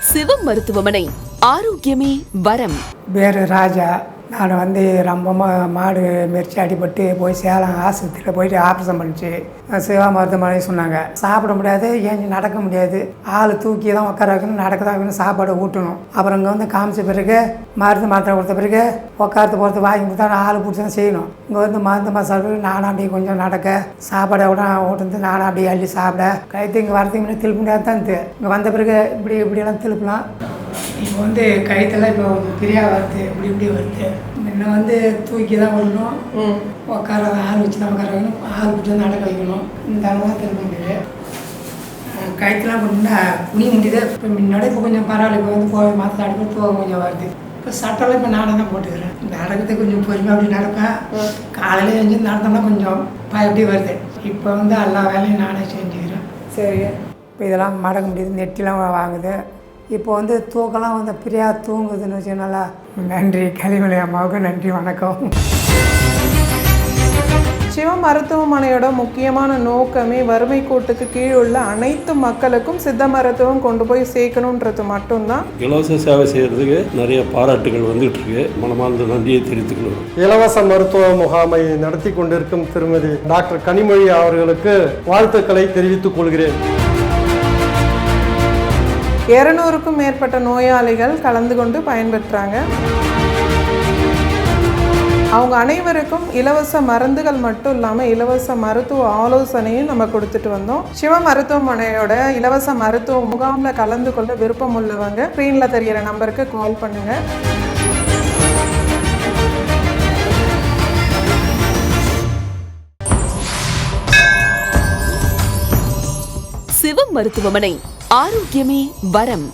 சிவம் மருத்துவமனை ஆரோக்கியமே வரம். வேற ராஜா நான் வந்து ரொம்ப மா- மாடு மெரிச்சு அடிபட்டு போய் சேலம் ஆஸ்பத்திரியில் போயிட்டு ஆப்ரேஷன் பண்ணிச்சு. சிவா மருத்துவமனை சொன்னாங்க. சாப்பிட முடியாது ஏஞ்சி நடக்க முடியாது? ஆள் தூக்கி தான் உட்கார வைக்கணும் நடக்க தான் வைக்கணும் சாப்பாடு ஊட்டணும். அப்புறம் இங்கே வந்து காமிச்ச பிறகு மருந்து மாத்திரை கொடுத்த பிறகு உட்காரத்து போகிறது வாங்கி கொடுத்தா ஆள் பிடிச்சி தான் செய்யணும். இங்கே வந்து மருந்து மசாலா பிறகு கொஞ்சம் நடக்க சாப்பாடை கூட ஓட்டுந்து நானாண்டி அள்ளி சாப்பிட. கைத்து இங்கே வரதுக்கு முன்னாடி திருப்பி முடியாது தான் இங்கே வந்த பிறகு இப்படி இப்படியெல்லாம் திருப்பலாம். இப்போ வந்து கழுத்தெல்லாம் இப்போ பிரியா வருது இப்படி இப்படி வருது. முன்ன வந்து தூக்கி தான் விடணும் உட்கார ஆள் வச்சு தான் உட்கார வைக்கணும் ஆள் பிடிச்சி தான் நடக்க வைக்கணும். இந்த அளவு தான் திரும்ப முடியுது கழுத்தெல்லாம் போட்டுனா குனி முடியுது இப்போ முன்னாடி இப்போ கொஞ்சம் பரவாயில்ல. இப்போ வந்து போய் மாற்ற அடிப்படை தூக்கம் கொஞ்சம் வருது. இப்போ சட்டெல்லாம் இப்போ நானே தான் போட்டுக்கிறேன். நடக்கிறது கொஞ்சம் பொறுமையாக அப்படி நடப்பேன். காலையில் எழுந்து நடந்தோம்னா கொஞ்சம் பயப்படி வருது. இப்போ வந்து எல்லா வேலையும் நானே செஞ்சுக்கிறேன். சரி. இப்போ இதெல்லாம் மடக்க முடியுது. நெட்டிலாம் வாங்குது. இப்போ வந்து தூக்கம்லாம் வந்து ஃப்ரீயா தூங்குதுன்னு வச்சு நல்லா நன்றி கலிமலை அம்மாவுக்கு நன்றி வணக்கம். சிவ மருத்துவமனையோட முக்கியமான நோக்கமே வறுமை கோட்டுக்கு கீழ் உள்ள அனைத்து மக்களுக்கும் சித்த மருத்துவம் கொண்டு போய் சேர்க்கணுன்றது மட்டும்தான். இலவச சேவை செய்கிறதுக்கு நிறைய பாராட்டுகள் வந்துட்டு இருக்கு. மனமார்ந்த நன்றியை தெரிவித்துக்கணும் இலவச மருத்துவ முகாமை நடத்தி கொண்டிருக்கும் திருமதி டாக்டர் கனிமொழி அவர்களுக்கு வாழ்த்துக்களை தெரிவித்துக் கொள்கிறேன். இருநூறுக்கும் மேற்பட்ட நோயாளிகள் கலந்து கொண்டு பயன்பெற்றாங்க. அவங்க அனைவருக்கும் இலவச மருந்துகள் மட்டும் இல்லாமல் இலவச மருத்துவ ஆலோசனையும் நம்ம கொடுத்துட்டு வந்தோம். சிவ மருத்துவமனையோட இலவச மருத்துவ முகாமில் கலந்து கொள்ள விருப்பம் உள்ளவங்க ஸ்க்ரீனில் தெரிகிற நம்பருக்கு கால் பண்ணுங்கள் சிவம் மருத்துவமனை ஆரோக்கியமே வரம்